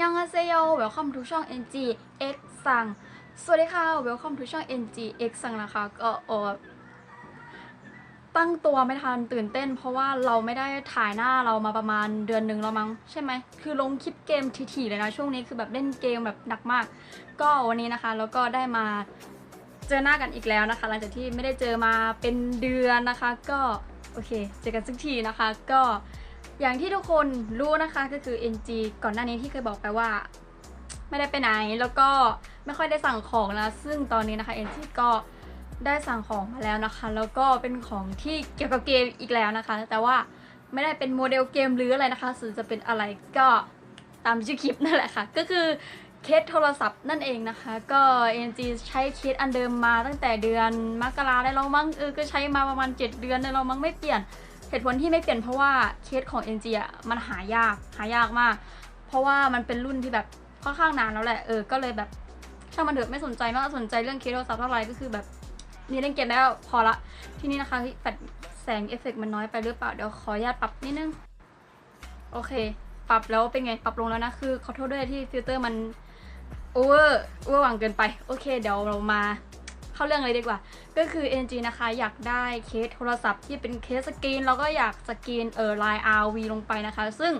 ยองอาเซโย welcome to ช่อง NG X สั่งสวัสดีค่ะ welcome to ช่อง NG X สั่งนะคะก็อตั้งตัวไม่ทันตื่นเต้น เพราะว่าเราไม่ได้ถ่ายหน้าเรามาประมาณเดือนหนึ่งแล้วมั้งใช่ไหมคือลงคลิปเกมถี่ๆเลยนะ ช่วงนี้คือแบบเล่นเกมแบบหนักมาก ก็วันนี้นะคะแล้วก็ได้มาเจอหน้ากันอีกแล้วนะคะ หลังจากที่ไม่ได้เจอมาเป็นเดือนนะคะ ก็โอเค เจอกันสักทีนะคะ ก็ อย่างที่ทุกคนรู้นะคะก็คือ NG ก่อนหน้านี้ที่เคยบอกไปว่า ไม่ได้ไปไหนแล้วก็ไม่ค่อยได้สั่งของนะซึ่งตอนนี้นะคะ NG ก็ได้สั่งของมาแล้วนะคะ แล้วก็เป็นของที่เกี่ยวกับเกมอีกแล้วนะคะ แต่ว่าไม่ได้เป็นโมเดลเกมหรืออะไรนะคะส่วนจะเป็นอะไรก็ตามชื่อคลิปนั่นแหละค่ะ ก็คือเคสโทรศัพท์นั่นเองนะคะ ก็ NG ใช้เคสอันเดิมมาตั้งแต่เดือนมกราได้แล้วมั้งเออก็ใช้มาประมาณ 7 เดือนได้แล้วมั้งไม่เปลี่ยน เหตุผลที่ไม่เปลี่ยนเพราะว่าเคสของ NG อะมันหายากหายากมาก เพราะว่ามันเป็นรุ่นที่แบบค่อนข้างนานแล้วแหละเออก็เลยแบบช่างมันเถอะไม่สนใจมากสนใจเรื่องเคสโทรศัพท์เท่าไหร่ก็คือแบบนี่เล่นเกมแล้วพอละที่นี้นะคะแฟลชแสงเอฟเฟกต์มันน้อยไปหรือเปล่าเดี๋ยวขออนุญาตปรับนิดนึงโอเค ปรับแล้วเป็นไงปรับลงแล้วนะคือขอโทษด้วยที่ฟิลเตอร์มันโอเวอร์โอเวอร์หวังเกินไป โอเค เดี๋ยวเรามา เข้าเรื่องเลยดีกว่า ก็คือ NG นะคะอยากได้เคสโทรศัพท์ที่เป็นเคสสกรีนแล้วก็อยากสกรีนเออลาย RV ลงไปนะคะ ซึ่ง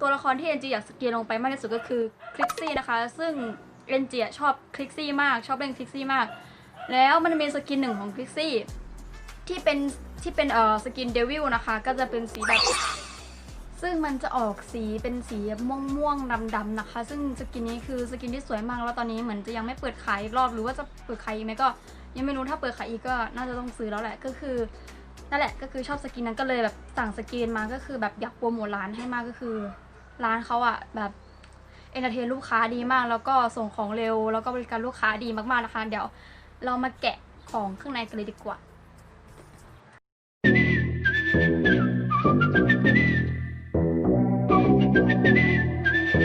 ตัวละครที่ NG อยากสกรีนลงไปมากที่สุดก็คือคลิกซี่นะคะ ซึ่ง NG ชอบคลิกซี่มากชอบเล่นคลิกซี่มาก แล้วมันมีสกินหนึ่งของคลิกซี่ที่เป็นที่เป็นเอ่อสกินเดวิลนะคะ ก็จะเป็นสีแบบ ซึ่งมันจะออกสีเป็นสีม่วงม่วงดำๆนะคะ ซึ่งสกินนี้คือสกินที่สวยมากแล้วตอนนี้เหมือนจะยังไม่เปิดขายอีกรอบหรือว่าจะเปิดขายอีกไหมก็ ยังไม่รู้ถ้าเปิดขายอีกก็น่าจะต้องซื้อแล้วแหละก็คือนั่นแหละก็คือชอบสกินนั้นก็เลยแบบสั่งสกินมาก็คือแบบอยากโปรโมทร้านให้มากก็คือ ร้านเขาอะแบบเอนเตอร์เทนลูกค้าดีมาก แล้วก็ส่งของเร็ว แล้วก็บริการลูกค้าดีมากๆนะคะ เดี๋ยวเรามาแกะของข้างในกันเลยดีกว่า สว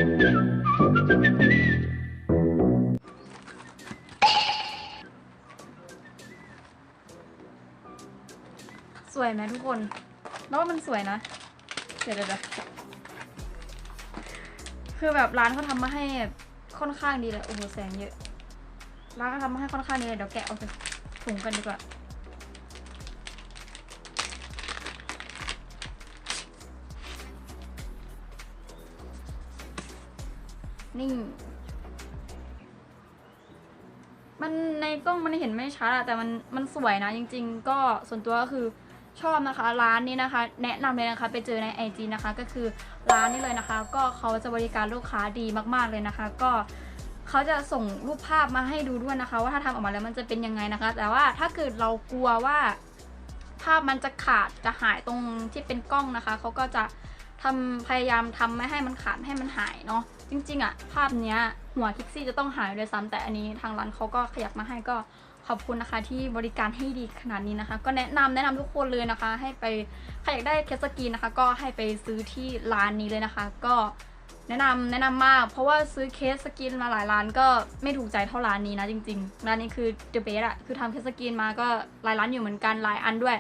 ยไหมทุกคนแล้ว่ามันสวยนะ เดี๋ยวเดี๋ยวคือแบบร้านเขาทำมาให้ค่อนข้างดีเลยโอ้โหแสงเยอะ ร้านเขาทำมาให้ค่อนข้างดีเลยเดี๋ยวแกะเอกจาไปถุงกันดีกว่า นี่ มันในกล้องมันเห็นไม่ชัดอะแต่มันมันสวยนะจริง ๆ ก็ส่วนตัวก็คือชอบนะคะ ร้านนี้นะคะ แนะนำเลยนะคะไปเจอในไอจนะคะ ก็คือร้านนี้เลยนะคะ ก็เขาจะบริการลูกค้าดีมาก ๆเลยนะคะ ก็เขาจะส่งรูปภาพมาให้ดูด้วยนะคะ ว่าถ้าทำออกมาแล้วมันจะเป็นยังไงนะคะ แต่ว่าถ้าเกิดเรากลัวว่า ภาพมันจะขาดจะหายตรงที่เป็นกล้องนะคะเขาก็จะ ทำพยายามทำไม่ให้มันขาดให้มันหายเนาะจริงๆอะภาพเนี้ยหัวคิกซี่จะต้องหายเลยซ้ำแต่อันนี้ทางร้านเขาก็ขยับมาให้ก็ขอบคุณนะคะที่บริการให้ดีขนาดนี้นะคะ ก็แนะนำแนะนำทุกคนเลยนะคะ ให้ไปใครอยากได้เคสกีนนะคะ ก็ให้ไปซื้อที่ร้านนี้เลยนะคะ ก็แนะนำแนะนำมาก เพราะว่าซื้อเคสสกรีนมาหลายร้านก็ไม่ถูกใจเท่าร้านนี้นะจริงๆร้านนี้คือ the best อะคือทำเคสสกรีนมาก็หลายร้านอยู่เหมือนกันหลายอันด้วย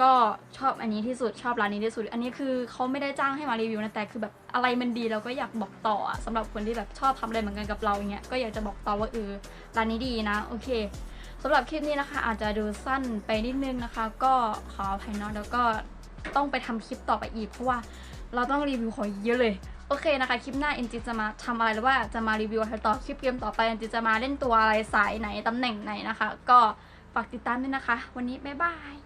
ก็ชอบอันนี้ที่สุดชอบร้านนี้ที่สุด อันนี้คือเขาไม่ได้จ้างให้มารีวิวนะแต่คือแบบอะไรมันดีเราก็อยากบอกต่ออะสำหรับคนที่แบบชอบทำอะไรเหมือนกันกับเราอย่างเงี้ยก็อยากจะบอกต่อว่าเออร้านนี้ดีนะโอเคสำหรับคลิปนี้นะคะ อาจจะดูสั้นไปนิดนึงนะคะ ก็ขออภัยเนาะแล้วก็ต้องไปทำคลิปต่อไปอีก เพราะว่าเราต้องรีวิวของเยอะเลย โอเคนะคะ คลิปหน้าเอ็นจิจะมาทำอะไรหรือว่าจะมารีวิวอะไรต่อคลิปเกมต่อไปเอ็นจิจะมาเล่นตัวอะไรสายไหนตำแหน่งไหนนะคะ ก็ฝากติดตามด้วยนะคะ วันนี้บ๊ายบาย